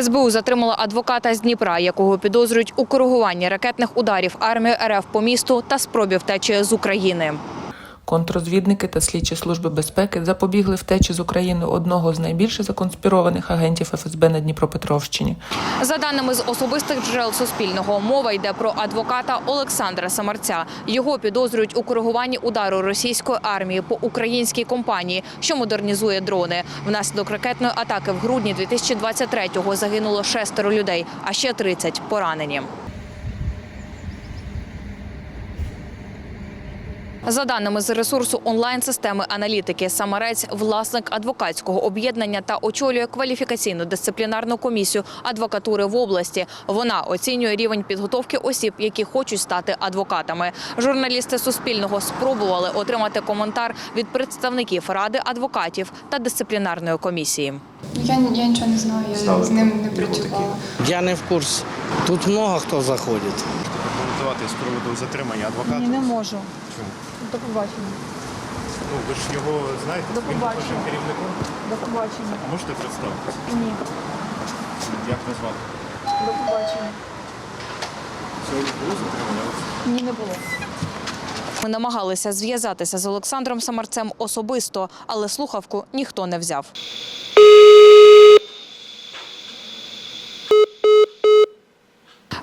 СБУ затримала адвоката з Дніпра, якого підозрюють у коригуванні ракетних ударів армії РФ по місту та спробі втечі з України. Контррозвідники та слідчі служби безпеки запобігли втечі з України одного з найбільше законспірованих агентів ФСБ на Дніпропетровщині. За даними з особистих джерел Суспільного, мова йде про адвоката Олександра Самарця. Його підозрюють у коригуванні удару російської армії по українській компанії, що модернізує дрони. Внаслідок ракетної атаки в грудні 2023-го загинуло шестеро людей, а ще 30 поранені. За даними з ресурсу онлайн-системи аналітики, Самарець – власник адвокатського об'єднання та очолює кваліфікаційну дисциплінарну комісію адвокатури в області. Вона оцінює рівень підготовки осіб, які хочуть стати адвокатами. Журналісти Суспільного спробували отримати коментар від представників ради адвокатів та дисциплінарної комісії. Я, я нічого не знаю, я з ним не працювала. Я не в курсі. Тут много хто заходить. Коментувати з приводу затримання адвоката. Ні, не можу. Чому? До побачення. Ну, ви ж його знаєте, До він був побачення. вашим керівником. До побачення. Можете представитися? Ні. Як вас звати? До побачення. Сьогодні було затримання? Ні, не було. Ми намагалися зв'язатися з Олександром Самарцем особисто, але слухавку ніхто не взяв.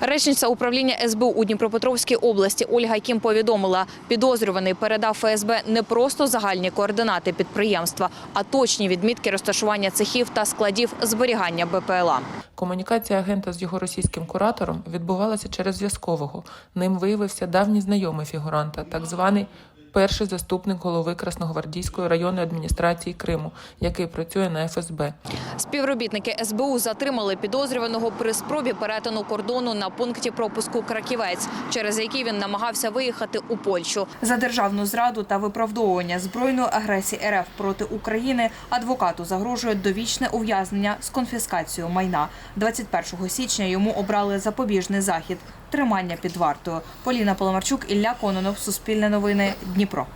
Речниця управління СБУ у Дніпропетровській області Ольга Кім повідомила, підозрюваний передав ФСБ не просто загальні координати підприємства, а точні відмітки розташування цехів та складів зберігання БПЛА. Комунікація агента з його російським куратором відбувалася через зв'язкового. Ним виявився давній знайомий фігуранта, так званий перший заступник голови Красногвардійської районної адміністрації Криму, який працює на ФСБ. Співробітники СБУ затримали підозрюваного при спробі перетину кордону на пункті пропуску Краківець, через який він намагався виїхати у Польщу. За державну зраду та виправдовування збройної агресії РФ проти України адвокату загрожує довічне ув'язнення з конфіскацією майна. 21 січня йому обрали запобіжний захід тримання під вартою. Поліна Поломарчук, Ілля Кононов, Суспільне новини, Дніпро.